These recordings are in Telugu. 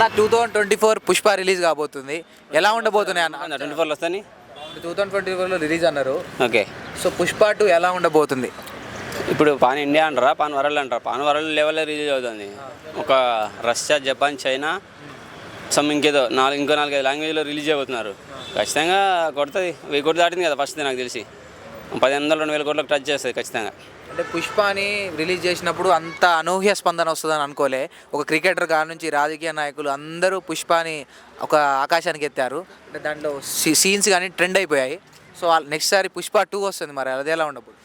నా two thousand twenty four Pushpa release కాబోతుంది. ఎలా ఉండబోతున్నాయి అన్న? ట్వంటీ ఫోర్లో వస్తాని? టూ థౌజండ్ ట్వంటీ ఫోర్లో రిలీజ్ అన్నారు. ఓకే. సో పుష్ప టూ ఎలా ఉండబోతుంది? ఇప్పుడు పాన్ ఇండియా అంటారా పాన్ వరల్డ్ అంటారా? పాన్ వరల్డ్ లెవెల్లో రిలీజ్ అవుతుంది. ఒక రష్యా జపాన్ చైనా సమ్ ఇంకేదో నాలుగు ఇంకో నాలుగైదు లాంగ్వేజ్లో రిలీజ్ అవుతున్నారు ఖచ్చితంగా కొడుతుంది. వెయ్యి కోట్లు దాటింది కదా ఫస్ట్ నాకు తెలిసి. పదిహేను వందలు రెండు వేల కోట్లకు టచ్ చేస్తుంది ఖచ్చితంగా. అంటే పుష్పని రిలీజ్ చేసినప్పుడు అంత అనూహ్య స్పందన వస్తుందని అనుకోలే. ఒక క్రికెటర్ కాడ నుంచి రాజకీయ నాయకులు అందరూ పుష్పని ఒక ఆకాశానికి ఎత్తారు. అంటే దాంట్లో సీన్స్ కానీ ట్రెండ్ అయిపోయాయి. సో నెక్స్ట్ సారి పుష్ప టూ వస్తుంది మరి అది ఎలా ఉండబోతుంది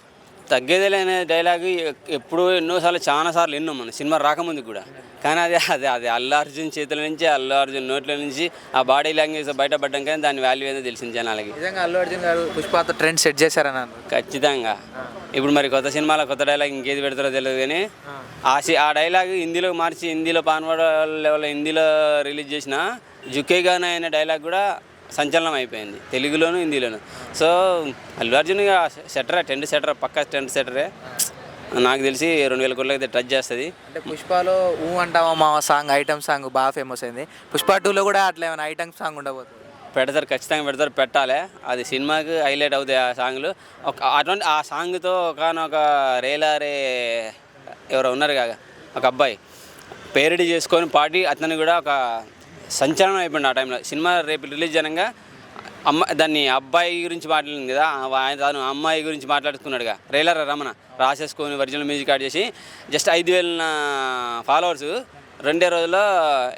తగ్గేదే లేని డైలాగ్ ఎప్పుడు ఎన్నోసార్లు చాలా సార్లు ఎన్నో మన సినిమా రాకముందు కూడా. కానీ అది అది అది అల్లు అర్జున్ చేతుల నుంచి అల్లు అర్జున్ నోట్ల నుంచి ఆ బాడీ లాంగ్వేజ్ బయటపడ్డం కానీ దాని వాల్యూ ఏదో తెలిసింది జనాలకి. నిజంగా అల్లు అర్జున్ గారు పుష్పతో ట్రెండ్ సెట్ చేశారని ఖచ్చితంగా. ఇప్పుడు మరి కొత్త సినిమాలో కొత్త డైలాగ్ ఇంకేది పెడతారో తెలియదు కానీ ఆ. సి- ఆ డైలాగ్ హిందీలో మార్చి హిందీలో పాన్వాడ లెవెల్ హిందీలో రిలీజ్ చేసిన జుకేగానే అనే డైలాగ్ కూడా సంచలనం అయిపోయింది. తెలుగులోను హిందీలోను. సో అల్లు అర్జున్ సెటరే టెంట్ సెటర్ పక్కా టెంట్ సెటరే నాకు తెలిసి రెండు వేల కోట్లకి అయితే టచ్ చేస్తుంది. అంటే పుష్పలో ఊ అంటావా మా సాంగ్ ఐటమ్ సాంగ్ బాగా ఫేమస్ అయింది. పుష్ప టూలో కూడా అట్లా ఏమైనా ఐటమ్ సాంగ్ ఉండబోతుంది? పెడతారు ఖచ్చితంగా పెడతారు పెట్టాలి. అది సినిమాకి హైలైట్ అవుతాయి ఆ సాంగ్లు. ఒక అటువంటి ఆ సాంగ్తో ఒకనొక రేలారే ఎవరో ఉన్నారు కాక ఒక అబ్బాయి. పేరడి చేసుకొని పాడి అతను కూడా ఒక సంచలనం అయిపోయింది ఆ టైంలో సినిమా రేపు రిలీజ్ అనగా అమ్మ దాన్ని అబ్బాయి గురించి మాట్లాడింది కదా ఆయన తను అమ్మాయి గురించి మాట్లాడుకున్నాడుగా రేలర్ రమణ రాసేసుకొని ఒరిజినల్ మ్యూజిక్ యాడ్ చేసి జస్ట్ ఐదు వేల ఫాలోవర్స్ రెండే రోజుల్లో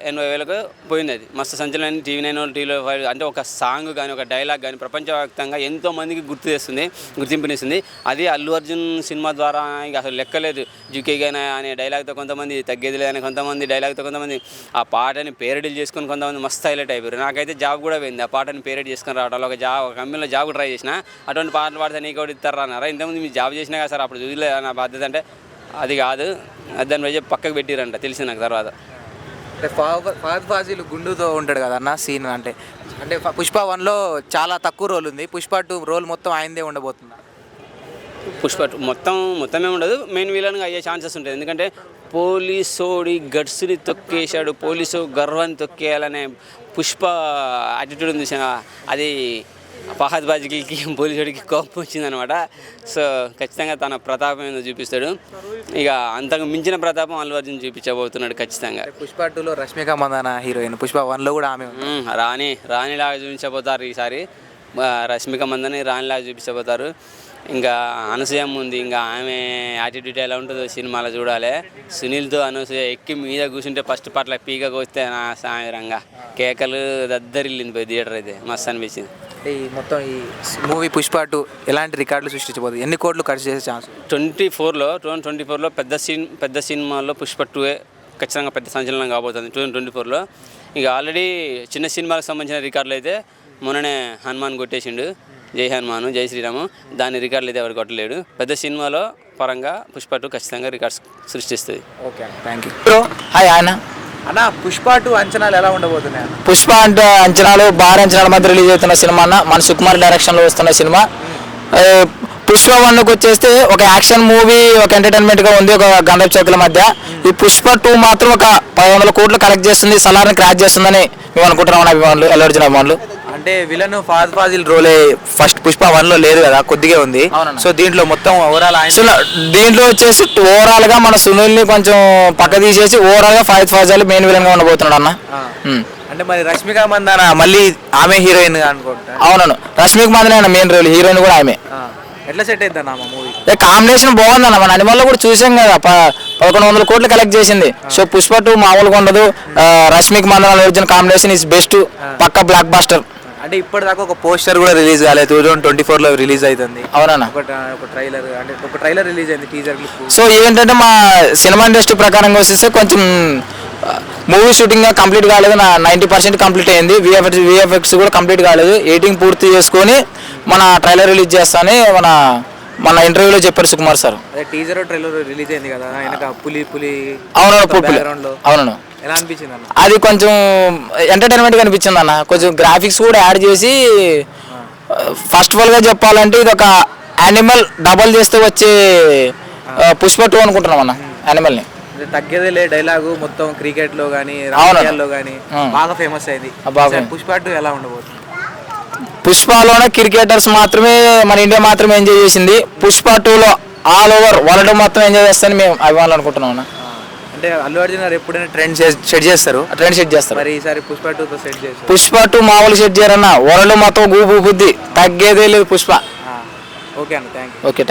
ఎనభై వేలకు పోయింది అది మస్తు సంచలనం టీవీ నైన్ వాళ్ళు టీవీలో ఫైవ్ అంటే ఒక సాంగ్ కానీ ఒక డైలాగ్ కానీ ప్రపంచవ్యాప్తంగా ఎంతో మందికి గుర్తు చేస్తుంది గుర్తింపునిస్తుంది. అది అల్లు అర్జున్ సినిమా ద్వారా ఇక అసలు లెక్కలేదు. జుకే గానే అనే డైలాగ్తో కొంతమంది తగ్గేది లేదని కొంతమంది డైలాగ్తో కొంతమంది ఆ పాటని పేరడీలు చేసుకొని కొంతమంది మస్తు హైలైట్ అయిపోయారు. నాకైతే జాబ్ కూడా పోయింది. ఆ పాటని పేరడీ చేసుకొని రావడం ఒక జాబ్ ఒక కంపెనీలో జాబ్ ట్రై చేసిన అటువంటి పాటలు పాడితే నీకు కూడా ఇస్తారా అన్నారా? ఇంతకుముందు మీరు జాబ్ చేసినా కదా సార్ అప్పుడు చూడలేదు నా బాధ్యత అంటే అది కాదు. దాన్ని పోయి పక్కకు పెట్టిరంట తెలిసింది నాకు తర్వాత. అంటే ఫహద్ ఫాజిల్ గుండుతో ఉంటాడు కదా అన్న సీన్ అంటే. అంటే పుష్ప వన్లో చాలా తక్కువ రోల్ ఉంది. పుష్ప టూ రోల్ మొత్తం ఆయనదే ఉండబోతుంది? పుష్ప మొత్తం మొత్తమే ఉండదు. మెయిన్ విలన్గా అయ్యే ఛాన్సెస్ ఉంటాయి. ఎందుకంటే పోలీసోడి గట్స్ని తొక్కేశాడు పోలీసు గర్వాన్ని తొక్కేయాలనే పుష్ప యాటిట్యూడ్ ఉంది? అది ఫహద్ బాజికి పోలీసుడికి కోపం వచ్చిందనమాట. సో ఖచ్చితంగా తన ప్రతాపం ఏందో చూపిస్తాడు. ఇక అంతకు మించిన ప్రతాపం అల్లు అర్జున్ చూపించబోతున్నాడు ఖచ్చితంగా. పుష్ప టూలో రష్మిక మందాన హీరోయిన్. పుష్ప వన్లో కూడా ఆమె మ్మ్. రాణి రాణిలాగా చూపించబోతారు ఈసారి. ఆ, రష్మిక మందని రాణిలాగా చూపించబోతారు. ఇంకా అనసూయమ్మ ఉంది. ఇంకా ఆమె యాటిట్యూడ్ ఎలా ఉంటుందో సినిమాలో చూడాలి. సునీల్తో అనసూయ ఎక్కి మీద కూర్చుంటే ఫస్ట్ పట్ల పీక వస్తే నా సాయంత్రంగా కేకలు దద్దరిల్లింది పోయి థియేటర్ అయితే. మస్తు అనిపించింది. అంటే ఈ మొత్తం ఈ మూవీ పుష్ప టూ ఎలాంటి రికార్డులు సృష్టించబోతుంది ఎన్ని కోట్లు ఖర్చు చేసే ఛాన్స్? ట్వంటీ ఫోర్లో టూ థౌసండ్ ట్వంటీ ఫోర్లో పెద్ద సీన్ పెద్ద సినిమాల్లో పుష్ప టూఏ ఖచ్చితంగా పెద్ద సంచలనం కాబోతుంది టూ థౌసండ్ ట్వంటీ ఫోర్లో. ఇక ఆల్రెడీ చిన్న సినిమాలకు సంబంధించిన రికార్డులు అయితే మొన్ననే హనుమాన్ కొట్టేసిండు. జై హనుమాను జై శ్రీరాము. దాని రికార్డులు అయితే ఎవరు కొట్టలేడు. పెద్ద సినిమాలో పరంగా పుష్ప టూ ఖచ్చితంగా రికార్డ్స్ సృష్టిస్తుంది. ఓకే థ్యాంక్ యూ హాయ్ ఆయన అన్న పుష్ప టూ అంచనాలు ఎలా ఉండబోతున్నాయి పుష్ప అంటే అంచనాలు భారీ అంచనాల మధ్య రిలీజ్ అవుతున్న సినిమా అన్న మన సుకుమార్ డైరెక్షన్లో వస్తున్న సినిమా. పుష్ప వన్కి వచ్చేస్తే ఒక యాక్షన్ మూవీ ఒక ఎంటర్టైన్మెంట్గా ఉంది ఒక గంధప్ చౌకుల మధ్య. ఈ పుష్ప టూ మాత్రం ఒక పది వందల కోట్లు కలెక్ట్ చేస్తుంది సలార్ని క్రాక్ చేస్తుందని మేము అనుకుంటున్నాం అభిమానులు ఎల్లర్జున అభిమానులు. అంటే విలన్ ఫాజ్ ఫాజిల్ రోలే ఫస్ట్ పుష్ప వన్లో లేదు కదా కొద్దిగా ఉంది. అవునన్న. సో దీంట్లో మొత్తం ఓవరాల్ సో దీంట్లో వచ్చేసి ఓవరాల్గా మన సునీల్ని కొంచెం పక్క తీసేసి ఓవరాల్గా ఫైవ్ ఫాజాలు మెయిన్ విలన్గా ఉండబోతున్నాడు అన్న. ఉమ్. అంటే మరి రష్మిక మందాన మళ్ళీ ఆమె హీరోయిన్ అనుకుంటా. అవునవును. రష్మిక్ మందనే మెయిన్ రోల్ హీరోయిన్ కూడా ఆమె. ఆ. ఎట్లా సెట్ అవుతుంది అన్న మూవీ కాంబినేషన్ బాగుందన్న మన అనిమల్లో కూడా చూసాం కదా ప- పదకొండు వందల కోట్లు కలెక్ట్ చేసింది. సో పుష్ప టూ మామూలుగా ఉండదు. ఆ, Rashmika Mandanna original combination is best పక్క బ్లాక్ బాస్టర్ అంటే ఇప్పటిదాకా ఒక పోస్టర్ కూడా రిలీజ్ కాలేదు. టూ థౌసండ్ ట్వంటీ ఫోర్లో రిలీజ్ అవుతుంది అవునన్న. ఒక ఒక ట్రైలర్ అంటే ఒక ట్రైలర్ రిలీజ్ అయింది టీజర్ క్లిప్. సో ఏంటంటే మా సినిమా ఇండస్ట్రీ ప్రకారంగా వచ్చేస్తే కొంచెం మూవీ షూటింగ్ కంప్లీట్ కాలేదు. నా నైంటీ పర్సెంట్ కంప్లీట్ అయింది. విఎఫ్ఎక్స్ విఎఫ్ఎక్స్ కూడా కంప్లీట్ కాలేదు. ఎడిటింగ్ పూర్తి చేసుకొని మన ట్రైలర్ రిలీజ్ చేస్తానని మన మన ఇంటర్వ్యూలో చెప్పారు సుకుమార్ సార్. అదే టీజర్ ట్రైలర్ రిలీజ్ అయింది కదా. పులి పులి అవునవును పుప్పులు background లో. అవునవును. ఎలా అనిపించింది అన్న? అది కొంచెం ఎంటర్టైన్మెంట్ అనిపించింది అన్న. కొంచెం గ్రాఫిక్స్ కూడా యాడ్ చేసి ఫస్ట్ ఆఫ్ ఆల్గా చెప్పాలంటే ఇది ఒక యానిమల్ డబల్ చేస్తే వచ్చే పుష్ప టూ అనుకుంటున్నాం అన్న యానిమల్ని తగ్గేదేలే డైలాగు మొత్తం క్రికెట్లో కానీ అవును. రాజకీయాల్లో కానీ. బాగా ఫేమస్ అయింది. పుష్ప టూ ఎలా ఉండబోతుంది? పుష్పలోనే క్రికెటర్స్ మాత్రమే మన ఇండియా మాత్రమే ఎంజాయ్ చేసింది. పుష్ప టూలో ఆల్ ఓవర్ వరల్డ్ మొత్తం ఎంజాయ్ చేస్తారని మేము అవ్వాలనుకుంటున్నాం అన్న. అంటే అల్లు అర్జున్ గారు ఎప్పుడైనా ట్రెండ్ సెట్ చేస్తారు? ట్రెండ్ సెట్ చేస్తారు. మరి ఈసారి పుష్ప టూతో సెట్ చేస్తారు. పుష్ప టూ మామూలు సెట్ చేయరన్న. వరల్డ్ మొత్తం గూపు బుద్ధి తగ్గేదే లేదు పుష్ప. ఓకే అన్న థ్యాంక్ యూ ఓకే